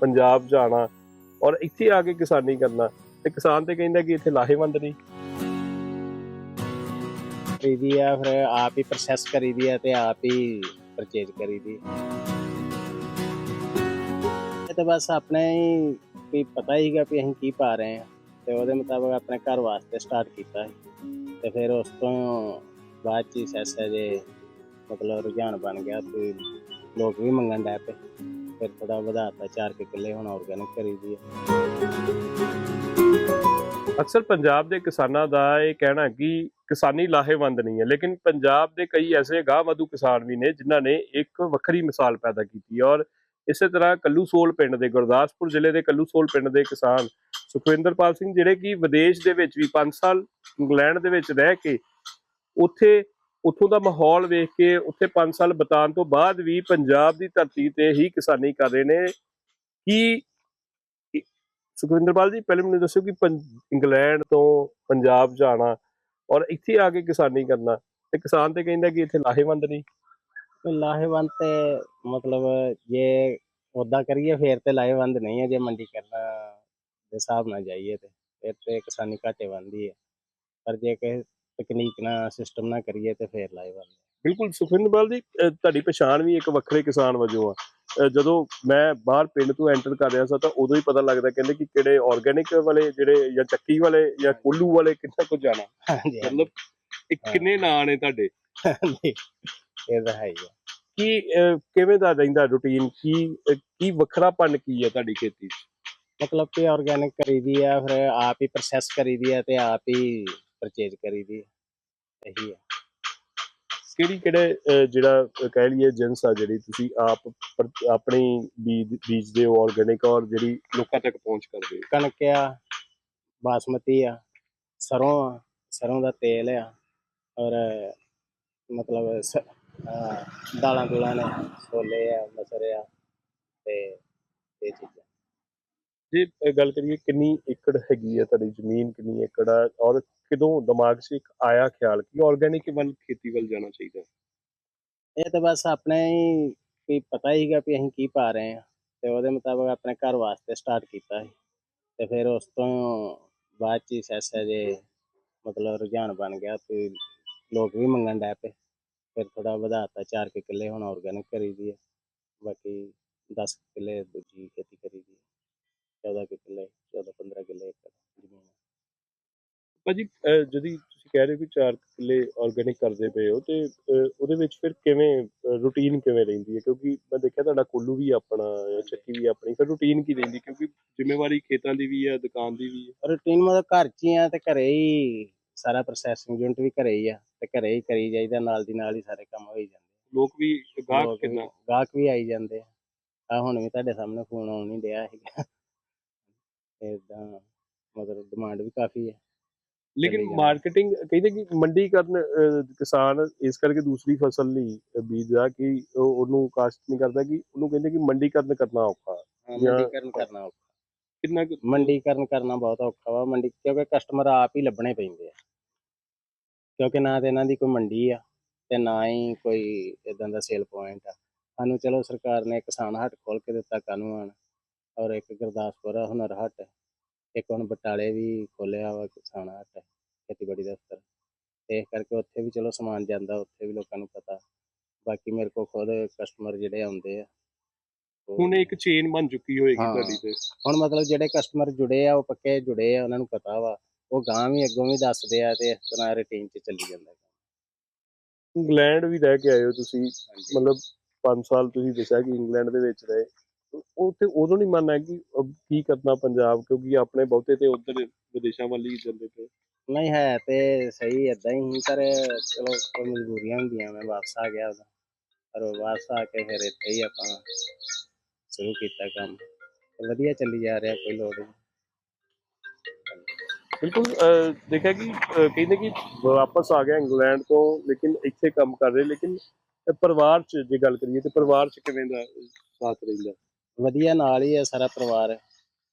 ਪੰਜਾਬ ਜਾਣਾ ਔਰ ਇੱਥੇ ਆ ਕੇ ਕਿਸਾਨੀ ਕਰਨਾ। ਤੇ ਕਿਸਾਨ ਤੇ ਕਹਿੰਦਾ ਕਿ ਇੱਥੇ ਲਾਹੇਵੰਦ ਨਹੀਂ। ਕਰੀਦੀ ਆ, ਫਿਰ ਆਪ ਹੀ ਪ੍ਰੋਸੈਸ ਕਰੀਦੀ ਆ ਤੇ ਆਪ ਹੀ ਪਰਚੇਜ ਕਰੀਦੀ। ਇਹ ਤਾਂ ਬਸ ਆਪਣੇ ਹੀ ਵੀ ਪਤਾ ਹੀਗਾ ਵੀ ਅਸੀਂ ਕੀ ਪਾ ਰਹੇ ਆ ਤੇ ਉਹਦੇ ਮੁਤਾਬਕ ਆਪਣੇ ਘਰ ਵਾਸਤੇ ਸਟਾਰਟ ਕੀਤਾ ਤੇ ਫਿਰ ਉਸ ਤੋਂ ਬਾਅਦ ਚ ਸੈਸਾ ਜੇ ਮਤਲਬ ਰੁਝਾਨ ਬਣ ਗਿਆ, ਤੇ ਲੋਕ ਵੀ ਮੰਗਣ ਲੱਗ ਪਏ। ਫਿਰ ਥੋੜਾ ਵਧਾਤਾ 4 ਕਿੱਲੇ ਹੁਣ ਆਰਗੈਨਿਕ ਕਰੀਦੀ ਆ। ਅਕਸਰ ਪੰਜਾਬ ਦੇ ਕਿਸਾਨਾਂ ਦਾ ਇਹ ਕਹਿਣਾ ਕਿ ਕਿਸਾਨੀ ਲਾਹੇਵੰਦ ਨਹੀਂ ਹੈ, ਲੇਕਿਨ ਪੰਜਾਬ ਦੇ ਕਈ ਐਸੇ ਗਾਹ ਮਧੂ ਕਿਸਾਨ ਵੀ ਨੇ ਜਿਨ੍ਹਾਂ ਨੇ ਇੱਕ ਵੱਖਰੀ ਮਿਸਾਲ ਪੈਦਾ ਕੀਤੀ ਔਰ ਇਸੇ ਤਰ੍ਹਾਂ ਕੱਲੂਸੋਲ ਪਿੰਡ ਦੇ, ਗੁਰਦਾਸਪੁਰ ਜ਼ਿਲ੍ਹੇ ਦੇ ਕੱਲੂਸੋਲ ਪਿੰਡ ਦੇ ਕਿਸਾਨ ਸੁਖਵਿੰਦਰਪਾਲ ਸਿੰਘ, ਜਿਹੜੇ ਕਿ ਵਿਦੇਸ਼ ਦੇ ਵਿੱਚ ਵੀ 5 ਸਾਲ ਇੰਗਲੈਂਡ ਦੇ ਵਿੱਚ ਰਹਿ ਕੇ ਉੱਥੇ ਉੱਥੋਂ ਦਾ ਮਾਹੌਲ ਵੇਖ ਕੇ ਉੱਥੇ 5 ਸਾਲ ਬਿਤਾਉਣ ਤੋਂ ਬਾਅਦ ਵੀ ਪੰਜਾਬ ਦੀ ਧਰਤੀ ਤੇ ਹੀ ਕਿਸਾਨੀ ਕਰ ਰਹੇ ਨੇ। ਕੀ ਸੁਖਵਿੰਦਰਪਾਲ ਜੀ, ਪਹਿਲੇ ਮੈਨੂੰ ਦੱਸੋ ਕਿ ਇੰਗਲੈਂਡ ਤੋਂ ਪੰਜਾਬ ਜਾਣਾ ਔਰ ਇੱਥੇ ਆ ਕੇ ਕਿਸਾਨੀ ਕਰਨਾ ਤੇ ਕਿਸਾਨ ਤੇ ਕਹਿੰਦਾ ਕਿ ਇੱਥੇ ਲਾਹੇਵੰਦ ਨਹੀਂ। ਲਾਹੇਵੰਦ ਤੇ ਮਤਲਬ ਜੇ ਉਦਾਂ ਕਰੀਏ ਫੇਰ ਤੇ ਲਾਹੇਵੰਦ ਨਹੀਂ ਹੈ, ਜੇ ਮੰਡੀ ਕਰਨਾ ਦੇ ਹਿਸਾਬ ਨਾਲ ਜਾਈਏ ਤੇ, ਫਿਰ ਤੇ ਕਿਸਾਨੀ ਘਾਟੇ ਬੰਦੀ ਹੈ। ਪਰ ਜੇ ਕਿਸੇ ਤਕਨੀਕ ਨਾਲ ਸਿਸਟਮ ਨਾਲ ਕਰੀਏ ਤੇ ਫੇਰ ਲਾਹੇਵੰਦ ਹੈ। ਬਿਲਕੁਲ ਸੁਖਵਿੰਦਰਪਾਲ ਜੀ ਅਹ ਤੁਹਾਡੀ ਪਛਾਣ ਵੀ ਇੱਕ ਵੱਖਰੇ ਕਿਸਾਨ ਵਜੋਂ ਆ। ਅਹ ਜਦੋਂ ਮੈਂ ਬਾਹਰ ਪਿੰਡ ਤੋਂ ਐਂਟਰ ਕਰ ਰਿਹਾ ਸੀ ਤਾਂ ਉਦੋਂ ਹੀ ਪਤਾ ਲੱਗਦਾ ਕਹਿੰਦੇ ਕਿ ਕਿਹੜੇ ਆਰਗੈਨਿਕ ਵਾਲੇ ਜਿਹੜੇ ਜਾਂ ਚੱਕੀ ਵਾਲੇ ਜਾਂ ਕੋਲੂ ਵਾਲੇ ਕਿੰਨਾ ਕੁ ਜਾਣਾ। ਹਾਂਜੀ ਮਤਲਬ ਇਹ। ਕਿੰਨੇ ਨਾਂ ਨੇ ਤੁਹਾਡੇ? ਹਾਂਜੀ ਇਹ ਤਾਂ ਹੈ ਹੀ ਹੈ ਕੀ ਅਹ ਕਿਵੇਂ ਦਾ ਰਹਿੰਦਾ ਰੁਟੀਨ ਕੀ ਅਹ ਕੀ ਵੱਖਰਾਪਨ ਕੀ ਹੈ ਤੁਹਾਡੀ ਖੇਤੀ 'ਚ? ਮਤਲਬ ਕਿ ਆਰਗੈਨਿਕ ਕਰੀਦੀ ਆ ਫਿਰ ਆਪ ਹੀ ਪ੍ਰੋਸੈਸ ਕਰੀਦੀ ਆ ਤੇ ਆਪ ਹੀ ਪਰਚੇਜ ਕਰੀਦੀ ਹੈ। ਇਹੀ ਹੈ। ਕਿਹੜੀ ਕਿਹੜੇ ਅਹ, ਜਿਹੜਾ ਅਹ, ਕਹਿ ਲਈਏ ਜਿੰਸ ਆ ਜਿਹੜੀ ਤੁਸੀਂ ਆਪ ਪਰ- ਆਪਣੀ ਬੀਜ ਬੀਜਦੇ ਹੋ ਆਰਗੈਨਿਕ ਔਰ ਜਿਹੜੀ ਲੋਕਾਂ ਤੱਕ ਪਹੁੰਚ ਕਰਦੇ ਹੋ? ਕਣਕ ਆ ਬਾਸਮਤੀ ਆ ਸਰੋਂ ਆ ਸਰੋਂ ਦਾ ਤੇਲ ਆ ਔਰ ਮਤਲਬ ਸ- ਅਹ ਦਾਲਾਂ ਦੁਲਾਂ ਨੇ ਛੋਲੇ ਆ ਮਸਰ ਆ ਤੇ ਇਹ ਚੀਜ਼ਾਂ। ਜੇ ਅਹ, ਗੱਲ ਕਰੀਏ ਕਿੰਨੀ ਏਕੜ ਹੈਗੀ ਹੈ ਤੁਹਾਡੀ ਜ਼ਮੀਨ ਕਿੰਨੀ ਏਕੜ ਆ ਔਰ ਕਿਦੋਂ ਦਿਮਾਗ 'ਚ ਇੱਕ ਆਇਆ ਖਿਆਲ ਕਿ ਆਰਗੈਨਿਕ ਵੱਲ ਖੇਤੀ ਵੱਲ ਜਾਣਾ ਚਾਹੀਦਾ ਇਹ ਤਾਂ ਬਸ ਆਪਣੇ ਹੀ ਵੀ ਪਤਾ ਹੀਗਾ ਵੀ ਅਸੀਂ ਕੀ ਪਾ ਰਹੇ ਆ ਤੇ ਉਹਦੇ ਮੁਤਾਬਕ ਆਪਣੇ ਘਰ ਵਾਸਤੇ ਸਟਾਰਟ ਕੀਤਾ ਸੀ। ਤੇ ਫਿਰ ਉਸ ਤੋਂ ਬਾਅਦ ਚ ਸੈਸਾ ਜੇ ਮਤਲਬ ਰੁਝਾਨ ਬਣ ਗਿਆ ਤੇ ਲੋਕ ਵੀ ਮੰਗਣ ਲੱਗ ਪਏ। ਫਿਰ ਥੋੜਾ ਵਧਾਤਾ 4 ਕਿੱਲੇ ਹੁਣ ਔਰਗੈਨਿਕ ਕਰੀ ਦੀ ਹੈ। ਬਾਕੀ 10 ਕਿੱਲੇ ਦੂਜੀ ਖੇਤੀ ਕਰੀਦੀ ਹੈ। 14 ਕੁ ਕਿੱਲੇ 14 15 ਕਿੱਲੇ ਏਕੜ ਜ਼ਮੀਨ। ਭਾਜੀ ਅਹ, ਤੁਸੀਂ ਕਹਿ ਰਹੇ ਹੋ ਕਿ 4 ਕਿੱਲੇ ਆਰਗੈਨਿਕ ਕਰਦੇ ਪਏ ਹੋ ਤੇ ਅਹ, ਉਹਦੇ ਵਿੱਚ ਫਿਰ ਕਿਵੇਂ ਰੂਟੀਨ ਕਿਵੇਂ ਰਹਿੰਦੀ ਹੈ? ਕਿਉਂਕਿ ਮੈਂ ਦੇਖਿਆ ਤੁਹਾਡਾ ਕੋਲੂ ਵੀ ਆਪਣਾ ਹੈ, ਚੱਕੀ ਵੀ ਆਪਣੀ ਫਿਰ ਰੂਟੀਨ ਕੀ ਰਹਿੰਦੀ? ਕਿਉਂਕਿ ਜ਼ਿੰਮੇਵਾਰੀ ਖੇਤਾਂ ਦੀ ਵੀ ਹੈ ਦੁਕਾਨ ਦੀ ਵੀ ਹੈ। ਰੂਟੀਨ ਮਤਲਬ ਘਰ ਚ ਹੀ ਆ ਤੇ ਘਰੇ ਹੀ ਸਾਰਾ ਪ੍ਰੋਸੈਸਿੰਗ ਯੂਨਿਟ ਵੀ ਘਰੇ ਹੀ ਆ ਤੇ ਘਰੇ ਹੀ ਕਰੀ ਜਾਈਦਾ ਨਾਲ ਦੀ ਨਾਲ ਹੀ ਸਾਰੇ ਕੰਮ ਹੋਈ ਜਾਂਦੇ ਲੋਕ ਵੀ ਗਾਹਕ ਲੋਕ ਵੀ- ਕਿੰਨਾ? ਗਾਹਕ ਵੀ ਆਈ ਜਾਂਦੇ ਆ। ਹੁਣ ਵੀ ਤੁਹਾਡੇ ਸਾਹਮਣੇ ਫੋਨ ਆਉਣ ਨਹੀਂ ਡਿਆ ਹੈਗਾ। ਇਦਾਂ ਮਤਲਬ ਡਿਮਾਂਡ ਵੀ ਕਾਫੀ ਹੈ ਲੇਕਿਨ। ਮਾਰਕੀਟਿੰਗ ਕਹਿੰਦੇ ਕਿ ਮੰਡੀਕਰਨ ਅਹ, ਕਿਸਾਨ ਇਸ ਕਰਕੇ ਦੂਸਰੀ ਫਸਲ ਲਈ ਬੀਜਦਾ ਕਿ ਉਹ- ਉਹਨੂੰ ਕਾਸ਼ਤ ਨਹੀਂ ਕਰਦਾ ਕਿ ਉਹਨੂੰ ਕਹਿੰਦੇ ਕਿ ਮੰਡੀਕਰਨ ਕਰਨਾ ਔਖਾ। ਹਾਂ, ਜਾਂ- ਮੰਡੀਕਰਨ ਕਰਨਾ ਔਖਾ। ਕਿੰਨਾ ਮੰਡੀਕਰਨ ਕਰਨਾ ਬਹੁਤ ਔਖਾ ਵਾ। ਮੰਡੀ ਕਿਉਂਕਿ ਕਸਟਮਰ ਆਪ ਹੀ ਲੱਭਣੇ ਪੈਂਦੇ ਆ। ਕਿਉਂਕਿ ਨਾ ਤੇ ਇਹਨਾਂ ਦੀ ਕੋਈ ਮੰਡੀ ਆ ਤੇ ਨਾ ਹੀ ਕੋਈ ਇਦਾਂ ਦਾ ਸੇਲ ਪੁਆਇੰਟ ਆ। ਸਾਨੂੰ ਚਲੋ ਸਰਕਾਰ ਨੇ ਕਿਸਾਨ ਹੱਟ ਖੋਲ ਕੇ ਦਿੱਤਾ ਕਾਨੂੰਨ। ਔਰ ਇੱਕ ਗੁਰਦਾਸਪੁਰ ਹੁਨਰ ਹੱਟ। ਇੱਕ ਹੁਣ ਬਟਾਲੇ ਵੀ ਖੋਲਿਆ ਵਾ ਕਿਸਾਨ ਹੱਟ ਖੇਤੀਬਾੜੀ ਦਫ਼ਤਰ ਤੇ ਇਸ ਕਰਕੇ ਉੱਥੇ ਵੀ ਚਲੋ ਸਮਾਨ ਜਾਂਦਾ ਉੱਥੇ ਵੀ ਲੋਕਾਂ ਨੂੰ ਪਤਾ। ਬਾਕੀ ਮੇਰੇ ਕੋਲ ਖੁਦ ਕਸਟਮਰ ਜਿਹੜੇ ਆਉਂਦੇ ਆ ਉਹ- ਹੁਣ ਇੱਕ ਚੇਨ ਬਣ ਚੁੱਕੀ ਹੋਏਗੀ ਹਾਂ। ਤੁਹਾਡੀ ਤੇ। ਹੁਣ ਮਤਲਬ ਜਿਹੜੇ ਕਸਟਮਰ ਜੁੜੇ ਆ ਉਹ ਪੱਕੇ ਜੁੜੇ ਆ ਉਹਨਾਂ ਨੂੰ ਪਤਾ ਵਾ। ਉਹ ਗਾਂ ਵੀ ਅੱਗੋਂ ਵੀ ਦੱਸਦੇ ਆ ਤੇ ਇਸ ਤਰ੍ਹਾਂ ਰੁਟੀਨ 'ਚ ਚੱਲੀ ਜਾਂਦਾ ਕੰਮ। ਇੰਗਲੈਂਡ ਵੀ ਰਹਿ ਕੇ ਆਏ ਹੋ ਤੁਸੀਂ। ਹਾਂਜੀ। ਮਤਲਬ 5 ਸਾਲ ਤੁਸੀਂ ਦੱਸਿਆ ਕਿ ਇੰਗਲੈਂਡ ਦੇ ਵਿੱਚ ਰਹੇ। ਤੇ ਉਦੋਂ ਨਹੀਂ ਮਨ ਹੈ ਕਿ ਅਬ ਕੀ ਕਰਨਾ ਪੰਜਾਬ ਕਿਉਂਕਿ ਆਪਣੇ ਬਹੁਤੇ ਤੇ ਉਧਰ ਵਿਦੇਸ਼ਾਂ ਵੱਲ ਹੀ ਜਾਂਦੇ ਪਏ। ਨਹੀਂ ਹੈ ਤੇ ਸਹੀ ਏਦਾਂ ਹੀ ਪਰ ਚਲੋ ਕੋਈ ਮਜਬੂਰੀਆਂ ਹੁੰਦੀਆਂ ਮੈਂ ਵਾਪਸ ਆ ਗਿਆ ਉਦੋਂ। ਪਰ ਵਾਪਸ ਆ ਕੇ ਫਿਰ ਇੱਥੇ ਹੀ ਆਪਾਂ ਸ਼ੁਰੂ ਕੀਤਾ ਕੰਮ। ਵਧੀਆ ਚੱਲੀ ਜਾ ਰਿਹਾ ਕੋਈ ਲੋੜ ਨਹੀਂ। ਬਿਲਕੁਲ ਦੇਖਿਆ ਕਿ ਕਹਿੰਦੇ ਕਿ ਵਾਪਸ ਆ ਗਿਆ ਇੰਗਲੈਂਡ ਤੋਂ ਲੇਕਿਨ ਇੱਥੇ ਕੰਮ ਕਰ ਰਹੇ ਲੇਕਿਨ ਪਰਿਵਾਰ 'ਚ ਜੇ ਗੱਲ ਕਰੀਏ ਤੇ ਪਰਿਵਾਰ 'ਚ ਕਿਵੇਂ ਦਾ ਸਾਥ ਰਹਿੰਦਾ? ਵਧੀਆ ਨਾਲ ਹੀ ਆ ਸਾਰਾ ਪਰਿਵਾਰ।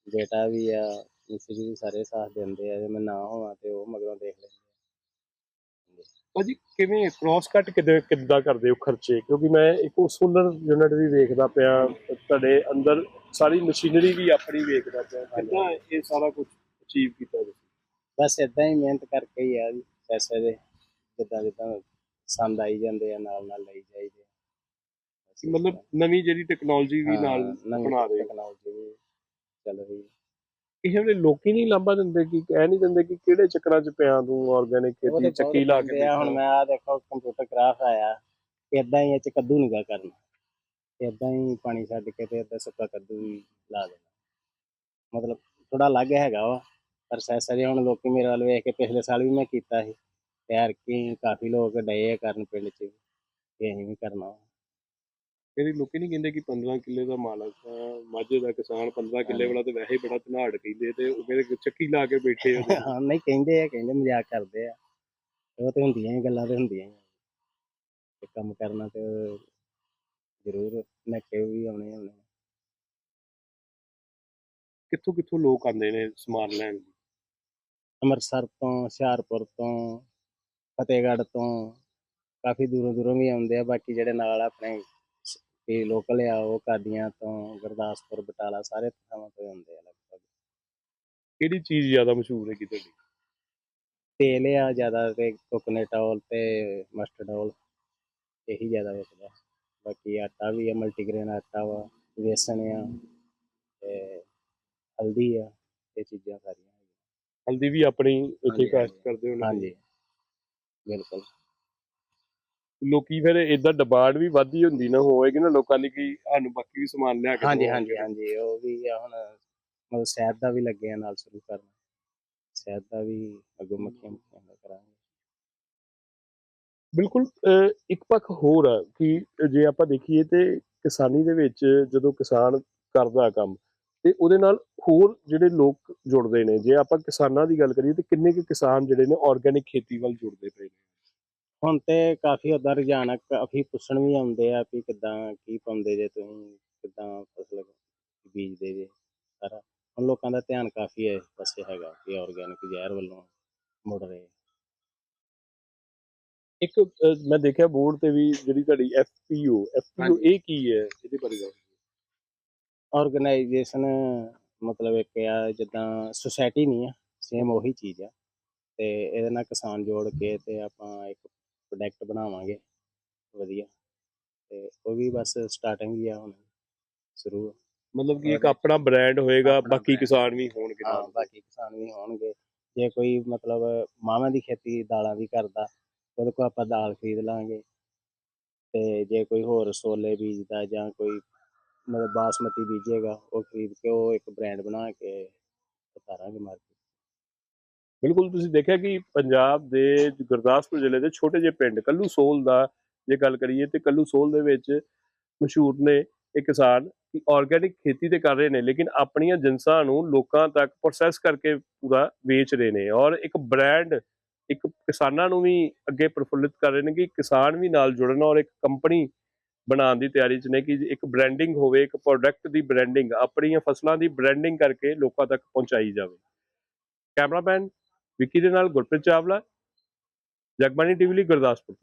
ਬੇਟਾ ਵੀ ਆ ਮਿਸਿਸ ਵੀ ਸਾਰੇ ਸਾਥ ਦਿੰਦੇ ਆ ਜੇ ਮੈਂ ਨਾ ਹੋਵਾਂ ਤੇ ਉਹ ਮਗਰੋਂ ਦੇਖ ਲੈਂਦੇ ਆ। ਭਾਜੀ ਕਿਵੇਂ ਕ੍ਰਾਸ ਕੱਟ ਕਿੱਦਾਂ ਕਿੱਦਾਂ ਕਰਦੇ ਹੋ ਖਰਚੇ? ਕਿਉਂਕਿ ਮੈਂ ਇੱਕ ਸੋਲਰ ਯੂਨਿਟ ਵੀ ਵੇਖਦਾ ਪਿਆ ਤੁਹਾਡੇ ਅੰਦਰ ਸਾਰੀ ਮਸ਼ੀਨਰੀ ਵੀ ਆਪਣੀ ਵੇਖਦਾ ਪਿਆ। ਕਿੱਦਾਂ ਇਹ ਸਾਰਾ ਕੁਝ ਅਚੀਵ ਕੀਤਾ ਤੁਸੀਂ? ਬਸ ਇਦਾਂ ਹੀ ਮਿਹਨਤ ਕਰਕੇ ਹੀ ਆ ਜੀ ਪੈਸੇ ਦੇ ਜਿੱਦਾਂ ਜਿੱਦਾਂ ਸੰਦ ਆਈ ਜਾਂਦੇ ਆ ਨਾਲ ਨਾਲ ਲਈ ਜਾਈਦੇ ਆ। ਮਤਲਬ ਨਵੀਂ ਜਿਹੜੀ ਟੈਕਨੋਲੋਜੀ ਵੀ ਨਾਲ ਬਣਾ ਰਹੇ। ਟੈਕਨੋਲੋਜੀ ਵੀ ਚੱਲ ਰਹੀ ਹੈ। ਕਿਸੇ ਵੇਲੇ ਲੋਕੀ ਨਹੀਂ ਲਾਂਭਾ ਦਿੰਦੇ ਕਿ ਕਹਿ ਨਹੀਂ ਦਿੰਦੇ ਕਿ ਕਿਹੜੇ ਚੱਕਰਾਂ 'ਚ ਪਿਆ ਤੂੰ ਆਰਗੈਨਿਕ ਖੇਤੀ ਚੱਕੀ ਲਾ ਕੇ ਹੁਣ ਮੈਂ ਆ ਦੇਖੋ ਕੰਪਿਊਟਰ ਕਰਾਫਟ ਆਇਆ ਇਦਾਂ ਹੀ ਇਹ ਚ ਕੱਦੂ ਨਿਗਾ ਕਰਨਾ। ਇਦਾਂ ਹੀ ਪਾਣੀ ਛੱਡ ਕੇ ਤੇ ਇਦਾਂ ਸੁੱਕਾ ਕੱਦੂ ਵੀ ਲਾ ਦੇਣਾ। ਮਤਲਬ ਥੋੜਾ ਅਲੱਗ ਹੈਗਾ ਵਾ ਪ੍ਰੋਸੈਸਰ ਹੀ ਹੁਣ ਲੋਕੀ ਮੇਰੇ ਵੱਲ ਵੇਖ ਕੇ ਪਿਛਲੇ ਸਾਲ ਵੀ ਮੈਂ ਕੀਤਾ ਸੀ। ਤਿਆਰ ਕੀ ਕਾਫੀ ਲੋਕ ਡਏ ਕਰਨ ਪਿੰਡ ਚ ਅਸੀਂ ਵੀ ਕਰਨਾ ਮੇਰੀ ਲੋਕੀ ਨਹੀਂ ਕਹਿੰਦੇ ਕਿ 15 ਕਿੱਲੇ ਦਾ ਮਾਲਕ ਆ, ਮਾਝੇ ਦਾ ਕਿਸਾਨ 15 ਕਿੱਲੇ ਵਾਲਾ ਤੇ ਵੈਸੇ ਹੀ ਬੜਾ ਧਨਾੜ ਕਹਿੰਦੇ ਤੇ ਉਹ ਕਹਿੰਦੇ ਚੱਕੀ ਲਾ ਕੇ ਬੈਠੇ ਉਹਦੇ ਹਾਂ ਨਹੀਂ ਕਹਿੰਦੇ ਆ ਕਹਿੰਦੇ ਮਜ਼ਾਕ ਕਰਦੇ ਆ। ਉਹ ਤੇ ਹੁੰਦੀਆਂ ਹੀ ਗੱਲਾਂ ਤੇ ਹੁੰਦੀਆਂ ਹੀ ਆ। ਤੇ ਕੰਮ ਕਰਨਾ ਤੇ ਜ਼ਰੂਰ ਨੱਕੇ ਵੀ ਆਉਣੇ ਹੀ ਆਉਣੇ ਕਿੱਥੋਂ ਕਿੱਥੋਂ ਲੋਕ ਆਉਂਦੇ ਨੇ ਸਮਾਨ ਲੈਣ? ਅੰਮ੍ਰਿਤਸਰ ਤੋਂ ਹੁਸ਼ਿਆਰਪੁਰ ਤੋਂ ਫਤਿਹਗੜ੍ਹ ਤੋਂ ਕਾਫੀ ਦੂਰੋਂ ਦੂਰੋਂ ਵੀ ਆਉਂਦੇ ਆ ਬਾਕੀ ਜਿਹੜੇ ਨਾਲ ਆਪਣੇ ਇਹ ਲੋਕਲ ਆ ਉਹ ਕਾਦੀਆਂ ਤੋਂ ਗੁਰਦਾਸਪੁਰ ਬਟਾਲਾ ਸਾਰੇ ਥਾਵਾਂ ਤੋਂ ਆਉਂਦੇ ਆ ਲਗਭਗ। ਕਿਹੜੀ ਚੀਜ਼ ਜ਼ਿਆਦਾ ਮਸ਼ਹੂਰ ਹੈ ਤੁਹਾਡੀ? ਤੇਲ ਆ ਜ਼ਿਆਦਾ ਤੇ ਕੋਕੋਨਟ ਆਇਲ ਤੇ ਮਸਟਰਡ ਆਇਲ ਇਹੀ ਜ਼ਿਆਦਾ ਵਿਕਦਾ। ਬਾਕੀ ਆਟਾ ਵੀ ਆ ਮਲਟੀਗ੍ਰੇਨ ਆਟਾ ਵਾ ਵੇਸਣ ਆ ਤੇ ਹਲਦੀ ਆ ਇਹ ਚੀਜ਼ਾਂ ਸਾਰੀਆਂ। ਹਲਦੀ ਵੀ ਆਪਣੀ ਇੱਥੇ ਹਾਂਜੀ। ਕਰਦੇ ਹੋ ਹਾਂਜੀ ਬਿਲਕੁਲ। ਲੋਕੀ ਫਿਰ ਇਦਾਂ ਡਿਮਾਂਡ ਵੀ ਵੱਧਦੀ ਹੁੰਦੀ ਨਾ ਹੋਏਗੀ ਨਾ ਲੋਕਾਂ ਦੀ ਕਿ ਸਾਨੂੰ ਬਾਕੀ ਵੀ ਸਮਾਨ ਲਿਆ ਕੇ ਹਾਂਜੀ ਦਿਓ। ਹਾਂਜੀ ਹਾਂਜੀ ਉਹ ਵੀ ਆ ਹੁਣ ਮਤਲਬ ਸ਼ਹਿਦ ਦਾ ਵੀ ਲੱਗੇ ਆ ਨਾਲ ਸ਼ੁਰੂ ਕਰਨਾ। ਸ਼ਹਿਦ ਦਾ ਵੀ ਅੱਗੋਂ ਮੱਖੀਆਂ ਮੁੱਖੀਆਂ ਦਾ ਕਰਾਂਗੇ। ਬਿਲਕੁਲ ਅਹ ਇੱਕ ਪੱਖ ਹੋਰ ਆ ਕਿ ਜੇ ਆਪਾਂ ਦੇਖੀਏ ਤੇ ਕਿਸਾਨੀ ਦੇ ਵਿੱਚ ਜਦੋਂ ਕਿਸਾਨ ਕਰਦਾ ਕੰਮ ਤੇ ਉਹਦੇ ਨਾਲ ਹੋਰ ਜਿਹੜੇ ਲੋਕ ਜੁੜਦੇ ਨੇ ਜੇ ਆਪਾਂ ਕਿਸਾਨਾਂ ਦੀ ਗੱਲ ਕਰੀਏ ਤੇ ਕਿੰਨੇ ਕੁ ਕਿਸਾਨ ਜਿਹੜੇ ਨੇ ਆਰਗੈਨਿਕ ਖੇਤੀ ਵੱਲ ਜੁੜਦੇ ਪਏ ਨੇ? ਹੁਣ ਤੇ ਕਾਫੀ ਉਹਦਾ ਰੁਝਾਨ ਆ ਕਾਫੀ ਪੁੱਛਣ ਵੀ ਆਉਂਦੇ ਆ ਵੀ ਕਿਦਾਂ ਕੀ ਪਾਉਂਦੇ ਜੇ ਤੁਸੀਂ ਕਿਦਾਂ ਫਸਲ ਬੀਜਦੇ ਜੇ ਸਾਰਾ। ਹੁਣ ਲੋਕਾਂ ਦਾ ਧਿਆਨ ਕਾਫੀ ਇਸ ਪਾਸੇ ਹੈਗਾ ਕਿ ਆਰਗੈਨਿਕ ਜ਼ਹਿਰ ਵੱਲੋਂ ਮੁੜ ਰਹੇ। ਇੱਕ ਅਹ, ਮੈਂ ਦੇਖਿਆ ਬੋਰਡ ਤੇ ਵੀ ਜਿਹੜੀ ਤੁਹਾਡੀ ਐਫਪੀਓ ਐਫਪੀਓ ਇਹ ਕੀ ਹੈ ਇਹਦੇ ਬਾਰੇ ਦੱਸੋ ਆਰਗੇਨਾਈਜੇਸ਼ਨ ਮਤਲਬ ਇੱਕ ਆ ਜਿੱਦਾਂ ਸੁਸਾਇਟੀ ਨਹੀਂ ਆ ਸੇਮ ਉਹੀ ਚੀਜ਼ ਆ। ਤੇ ਇਹਦੇ ਨਾਲ ਕਿਸਾਨ ਜੋੜ ਕੇ ਤੇ ਆਪਾਂ ਇੱਕ ਪ੍ਰੋਡਕਟ ਬਣਾਵਾਂਗੇ। ਵਧੀਆ। ਤੇ ਉਹ ਵੀ ਬਸ ਸਟਾਰਟਿੰਗ ਹੀ ਆ ਹੁਣ ਸ਼ੁਰੂ। ਆ। ਮਤਲਬ ਕਿ ਇੱਕ ਆਪਣਾ ਬ੍ਰਾਂਡ ਹੋਏਗਾ ਆਪਣਾ ਬਾਕੀ brand ਕਿਸਾਨ ਵੀ ਹੋਣਗੇ ਹਾਂ ਨਾਲ। ਬਾਕੀ ਕਿਸਾਨ ਵੀ ਹੋਣਗੇ। ਜੇ ਕੋਈ ਮਤਲਬ ਮਾਵਾਂ ਦੀ ਖੇਤੀ ਦਾਲਾਂ ਦੀ ਕਰਦਾ ਉਹਦੇ ਕੋਲ ਆਪਾਂ ਦਾਲ ਖਰੀਦ ਲਾਂਗੇ। ਤੇ ਜੇ ਕੋਈ ਹੋਰ ਸੋਲੇ ਬੀਜਦਾ ਜਾਂ ਕੋਈ ਮਤਲਬ ਬਾਸਮਤੀ ਬੀਜੇਗਾ ਉਹ ਖਰੀਦ ਕੇ ਉਹ ਇੱਕ ਬ੍ਰਾਂਡ ਬਣਾ ਕੇ ਉਤਾਰਾਂਗੇ ਮਾਰਕੀਟ ਬਿਲਕੁਲ ਤੁਸੀਂ ਦੇਖਿਆ ਕਿ ਪੰਜਾਬ ਦੇ ਗੁਰਦਾਸਪੁਰ ਜ਼ਿਲ੍ਹੇ ਦੇ ਛੋਟੇ ਜਿਹੇ ਪਿੰਡ ਕੱਲੂ ਸੋਲ ਦਾ ਜੇ ਗੱਲ ਕਰੀਏ ਤੇ ਕੱਲੂ ਸੋਲ ਦੇ ਵਿੱਚ ਮਸ਼ਹੂਰ ਨੇ ਇਹ ਕਿਸਾਨ ਕਿ ਆਰਗੈਨਿਕ ਖੇਤੀ ਤੇ ਕਰ ਰਹੇ ਨੇ, ਲੇਕਿਨ ਆਪਣੀਆਂ ਜਿੰਸਾਂ ਨੂੰ ਲੋਕਾਂ ਤੱਕ ਪ੍ਰੋਸੈਸ ਕਰਕੇ ਪੂਰਾ ਵੇਚ ਰਹੇ ਨੇ ਔਰ ਇੱਕ ਬ੍ਰਾਂਡ ਇੱਕ ਕਿਸਾਨਾਂ ਨੂੰ ਵੀ ਅੱਗੇ ਪ੍ਰਫੁੱਲਿਤ ਕਰ ਰਹੇ ਨੇ ਕਿ ਕਿਸਾਨ ਵੀ ਨਾਲ ਜੁੜਨ ਔਰ ਇੱਕ ਕੰਪਨੀ ਬਣਾਉਣ ਦੀ ਤਿਆਰੀ 'ਚ ਨੇ ਕਿ ਇੱਕ ਬ੍ਰਾਂਡਿੰਗ ਹੋਵੇ, ਇੱਕ ਪ੍ਰੋਡਕਟ ਦੀ ਬ੍ਰਾਂਡਿੰਗ ਆਪਣੀਆਂ ਫਸਲਾਂ ਦੀ ਬ੍ਰਾਂਡਿੰਗ ਕਰਕੇ ਲੋਕਾਂ ਤੱਕ ਪਹੁੰਚਾਈ ਜਾਵੇ। ਕੈਮਰਾਮੈਨ ਵਿੱਕੀ ਦੇ ਨਾਲ ਗੁਰਪ੍ਰੀਤ ਚਾਵਲਾ ਜਗਬਾਣੀ ਟੀਵੀ ਲਈ ਗੁਰਦਾਸਪੁਰ